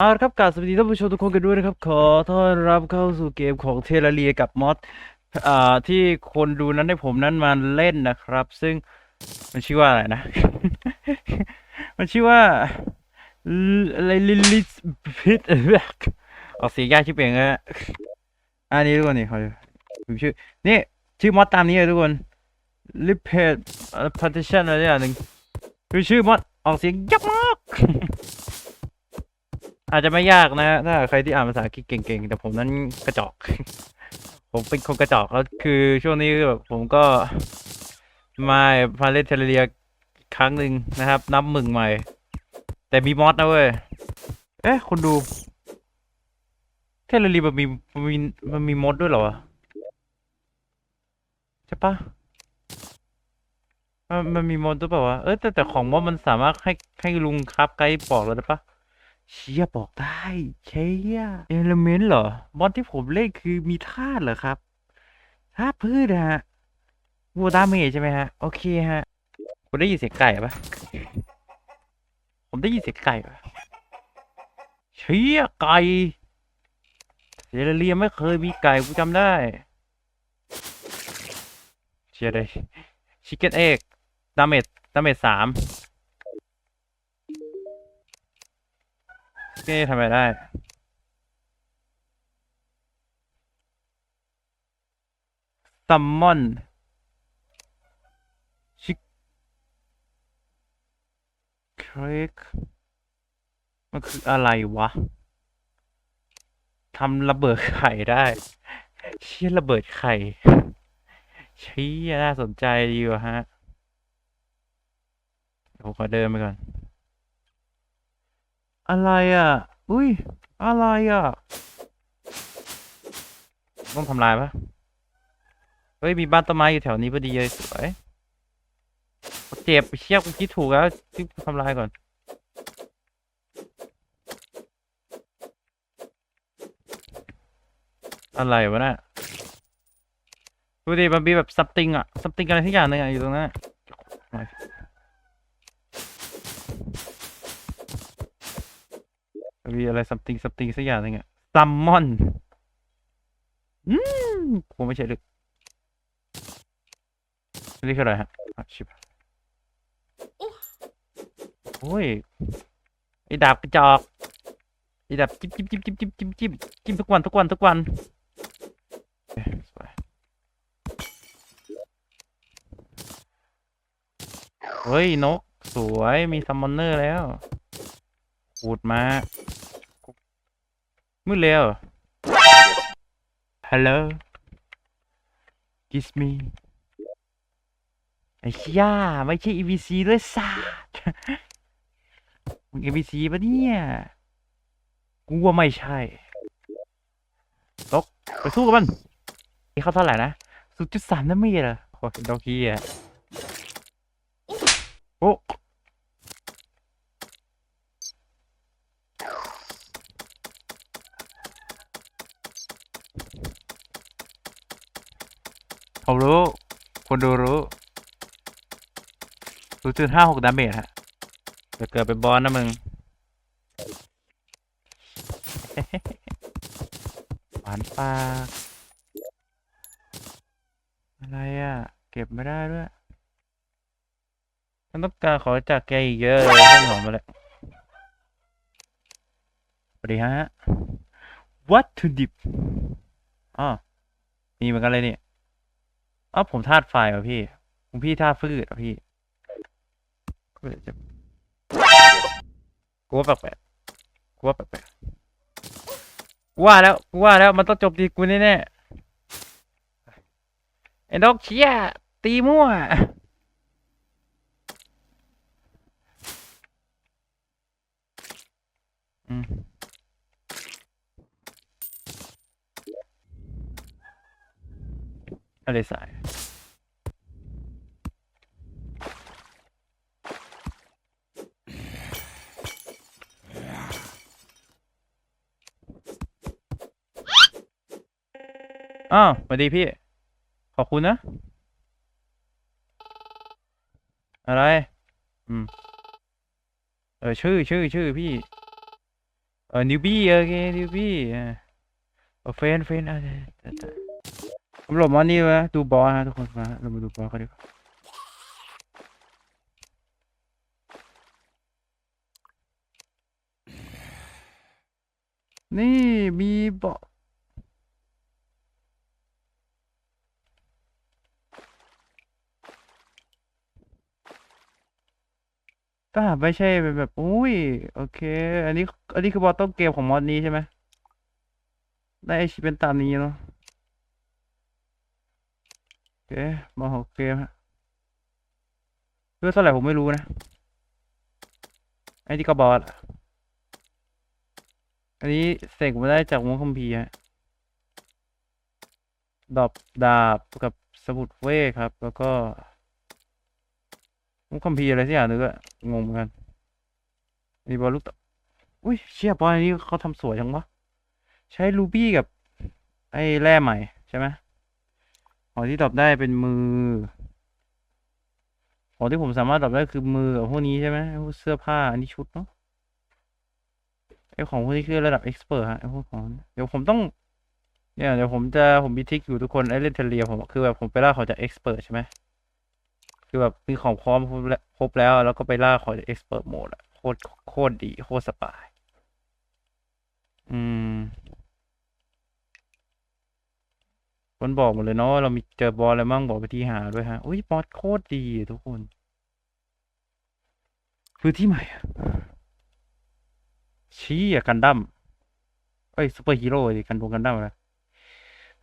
เอาละครับกราสวัสดีท่านผู้ชมทุกคนกันด้วยนะครับ ขอต้อนรับเข้าสู่เกมของเทเลเรียกับมอสอ่าที่คนดูนั้นให้ผมนั้นมาเล่นนะครับ ซึ่งมันชื่อว่าอะไรนะ มันชื่อว่าอะไรลิลิสพิทออกเสียงยากชิบเองอะอันนี้ทุกคนนี่ขอดูชื่อนี่ชื่อมอสตามนี้เลยทุกคนลิเพดพาร์ติชันอะไรอย่างหนึ่งคือชื่อมอสออกเสียงยากมาก อาจจะไม่ยากนะ ถ้าใครที่อ่านภาษาอังกฤษเก่งๆ แต่ผมนั้นกระจอก ผมเป็นคนกระจอกแล้วคือช่วงนี้แบบผมก็มาพาเลทเทเรียครั้งหนึ่งนะครับ นับหมึงใหม่ แต่มีมอสนะเว้ย เอ๊ะคนดู เทเลเรียมันมีมันมีมันมีมอดด้วยเหรอวะใช่ปะมันมันมีมอดด้วยเปล่าวะ เออแต่แต่ของมอดมันสามารถให้ให้ลุงครับไกด์บอกเราได้ปะ เชียบอกได้เชียเอลเมนต์เหรอมอนที่ผมเล่นคือมีธาตุเหรอครับธาตุพืชนะฮะวัวดาเมจใช่ไหมฮะ โอเคฮะผมได้ยินเสียงไก่ปะผมได้ยินเสียงไก่ปะเชียไก่เซเลเรียไม่เคยมีไก่กูจำได้เชียเลยชิคเก้นเอ็กดาเมจดาเมจสาม เคทำอะไรได้ ซัมมอนชิคเครกมันคืออะไรวะ ทำระเบิดไข่ได้ เชี่ยระเบิดไข่เชี่ยน่าสนใจดีวะฮะเดี๋ยวผมขอเดินไปก่อน อะไรอะ อุ้ย อะไรอะ ต้องทำลายปะเฮ้ย มีบ้านต้นไม้อยู่แถวนี้พอดีเลยสวยเจ็บเชี่ยกูคิดถูกแล้วที่ทำลายก่อน อะไรวะน่ะดูดิมันมีแบบซับติงอะซับติงอะไรที่อย่างหนึงอะอยู่ตรงนั้น มีอะไรซัมติงซัมติงสักอย่างนึงอะซัมมอน อืมผมไม่ใช่ลึกนี่คืออะไรฮะอะชิบโอ้ยไอ้ดาบกระจอกไอ้ดาบจิ้มจิ้มจิ้มจิ้มจิ้มจิ้มจิ้มจิ้มทุกวันทุกวันทุกวันเอ๊ะสวยเฮ้ยนก สวยมีซัมมอนเนอร์แล้วขูดมา มืดเร็ว Hello Kiss me ไอ้เชี่ยไม่ใช่ EVC ด้วยสัสมึง EVC ปะเนี่ย กูว่าไม่ใช่ ตก ไปสู้กับมันนี่เขาเท่าไหร่นะสุดจุดสามนั่นไม่เหรอโอ้ยดอกกี้อะโอ้ ผมรู้ คนดูรู้ศูนย์จุดห้าหกดาเมจฮะจะเกิดเป็นบอลนะมึง หวานปากอะไรอะ เก็บไม่ได้ด้วย มันต้องการขอจากแกอีกเยอะเลยให้หอมมาเลยสวัสดีฮะวัตถุดิบอ๋อมีเหมือนกันเลยเนี่ย อ๋อผมธาตุไฟเหรอพี่ผมพี่ธาตุพืชเหรอพี่ก็เลยจะกลัวแปลกๆกลัวแปลกๆกูว่าแล้วกูว่าแล้วมันต้องจบดีกูแน่ๆไอ้ดอกเชียตีมั่วอืมอะไรสาย อ้าวสวัสดีพี่ ขอบคุณนะ อะไร อืม เออ ชื่อ ชื่อ ชื่อ พี่ เออนิวบี้โอเคนิวบี้เออเฟนเฟนอะเดี๋ยวเดี๋ยวเดี๋ยวผมหลบมานี่วะดูบอลฮะทุกคนมาเรามาดูบอลกันดีกว่านี่มีบอลถ้าหา กไม่ใช่เป็นแบบอุ้ยโอเค อันนี้ อันนี้คือบอลต้นเกมของมอดนี้ใช่ไหมได้ไอชิเป็นตามนี้เนาะโอเคบอลหกเกมฮะเพื่อเท่าไหร่ผมไม่รู้นะไอ้ที่ก็บอลอะอันนี้เสกมาได้จากวงคัมภีร์ฮะดอบดาบกับสมุดเวครับ แล้วก็ วงคัมภีอะไรสักอย่างนึงก็งงเหมือนกันอันนี้บอลลูกตอุ้ยเชี่ยบอลอันนี้เขาทำสวยจังวะใช้รูบี้กับ ไอ้แร่ใหม่ใช่ไหมของที่ตอบได้เป็นมือของที่ผมสามารถตอบได้คือมือกับพวกนี้ใช่ไหมไอ้พวกเสื้อผ้าอันนี้ชุดเนาะไอ้ของพวกนี้คือระดับเอ็กซ์เพรสฮะไอ้พวกของเดี๋ยวผมต้องเนี่ยเดี๋ยวผมจะผมมีทริคอยู่ทุกคนไอ้เล่นเทเรียผมคือแบบผมไปล่าเของจากเอ็กซ์เพรสใช่ไหม คือแบบมีของพร้อมครบแล้ว แล้วก็ไปล่าของเอ็กซ์เพรสโหมดอะโคตรโคตรดี โคตรสบาย อืมมันบอกหมดเลยเนาะว่าเรามีเจอบอลอะไรมั่งบอกไปที่หาด้วยฮะ อุ้ยบอสโคตรดีทุกคน คือที่ใหม่อะชี้อะกันดั้มเอ้ยซูเปอร์ฮีโร่ดิกันดงกันดั้มอะไร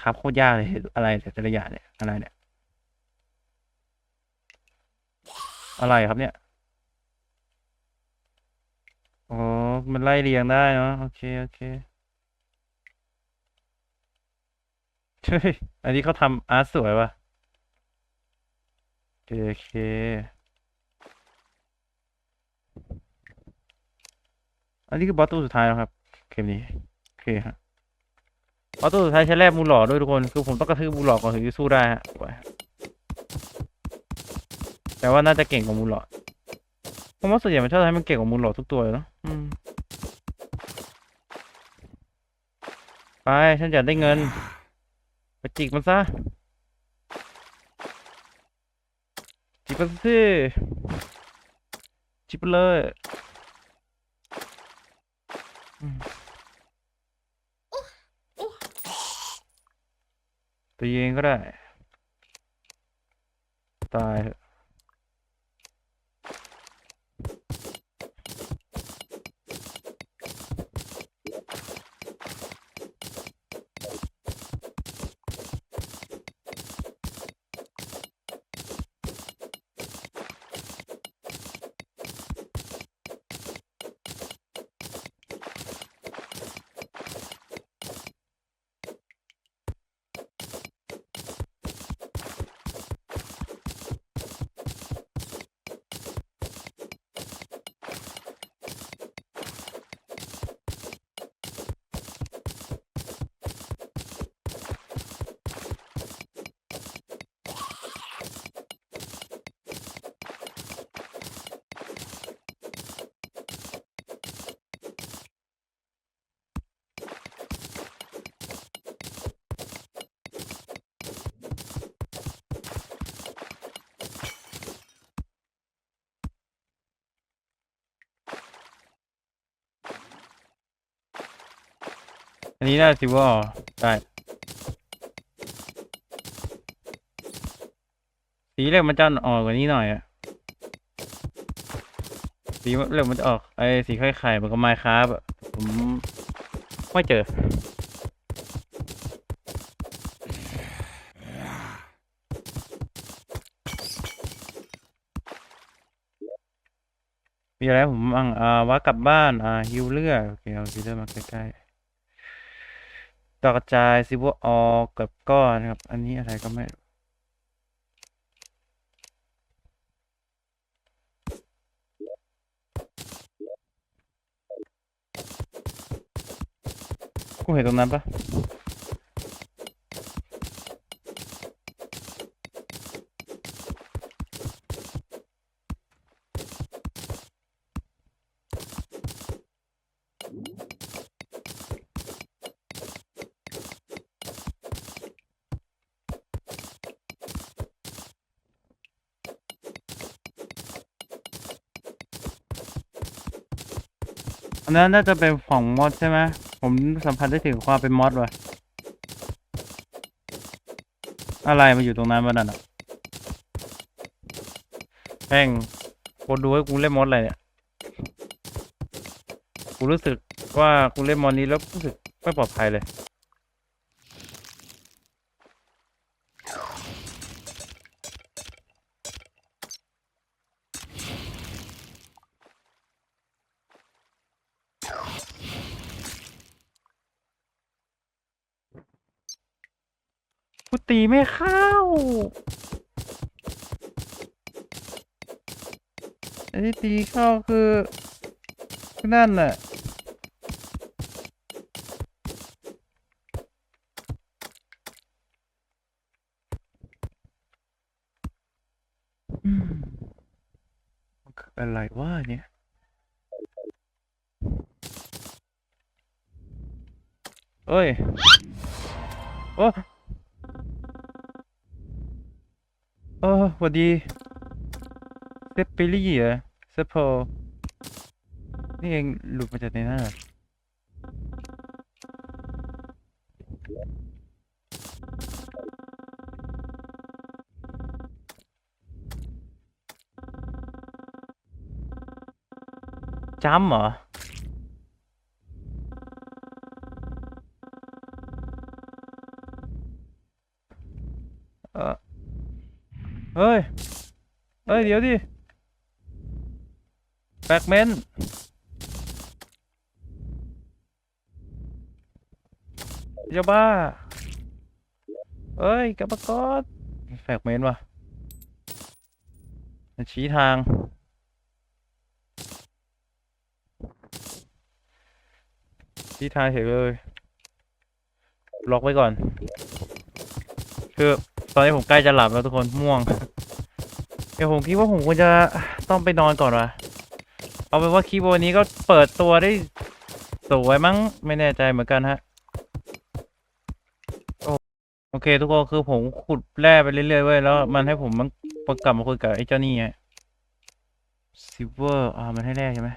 ครับโคตรยากเลยอะไรแต่ละอย่างเนี่ยอะไรเนี่ย อะไรครับเนี่ยอ๋อมันไล่เรียงได้เนาะโอเคโอเคเฮ้ยอันนี้เขาทำอาร์ตสวยว่ะโอเคอเคอันนี้คือบอสตัวสุดท้ายแล้วครับเกมนี้โอเคฮะบอสตัวสุดท้ายใช้แร่มูหล่อด้วยทุกคนคือผมต้องกระทืบมูหล่อก่อนถึงจะสู้ได้ฮะไว้ฮะ แต่ว่าน่าจะเก่งกว่ามูลหล่อผมว่าส่วนใหญ่มันชอบให้มันเก่งกว่ามูลหล่อทุกตัวเลยเนาะไป ฉันจะได้เงิน ไปจิกมันซะ จิกมันสิจิกไปเลยตัวเองก็ได้ ตายเถอะ อันนี้น่าสิว่าได้สีเหลืองมันจะออนกว่านี้หน่อยอะสีเหลืองมันจะออกไอ้สีไข่ไข่มันก็ไม้คราบผมไม่เจอมีอะไรผมบ้างอ่าว่ากลับบ้าน อ่าฮิวเลือดโอเคเอาฮิวเลือดมาใกล้ๆ ดอกกระจายซิบวออกับก้อนครับ อันนี้อะไรก็ไม่รู้กูเห็นตรงนั้นปะ อันนั้นน่าจะเป็นของมอดใช่ไหมผมสัมผัสได้ถึงความเป็นมอดว่ะ อะไรมาอยู่ตรงนั้นบ้านั่นอะแม่งคนดูให้กูเล่นมอดอะไรเนี่ย กูรู้สึกว่ากูเล่นมอดนี้แล้วรู้สึกไม่ปลอดภัยเลย กูตีไม่เข้า อันที่ตีเข้าคือคือนั่นน่ะอืมมันคืออะไรวะเนี่ยเอ้ย โอ้ เออสวัสดีเซปเปิลี่เหรอเซปโพนี่เองหลุดมาจากในนั้นเหรอจำเหรอ ฮ้ย เดี๋ยวดิแฟกเมนต์จะบ้า เอ้ยกรรมกรแฟกเมนต์ว่ะมันชี้ทาง ชี้ทางเฉยเลยล็อกไว้ก่อน คือ ตอนนี้ผมใกล้จะหลับแล้วทุกคนม่วง เดี๋ยวผมคิดว่าผมควรจะต้องไปนอนก่อนวะเอาเป็นว่าคลิปวันนี้ก็เปิดตัวได้สวยมั้งไม่แน่ใจเหมือนกันฮะโอโอเค ทุกคนคือผมขุดแร่ไปเรื่อยๆเว้ยแล้ว มันให้ผมมันประกลับมาคุยกับไอ้เจ้านี่ไงซิลเวอร์อ่ามันให้แร่ใช่ไหม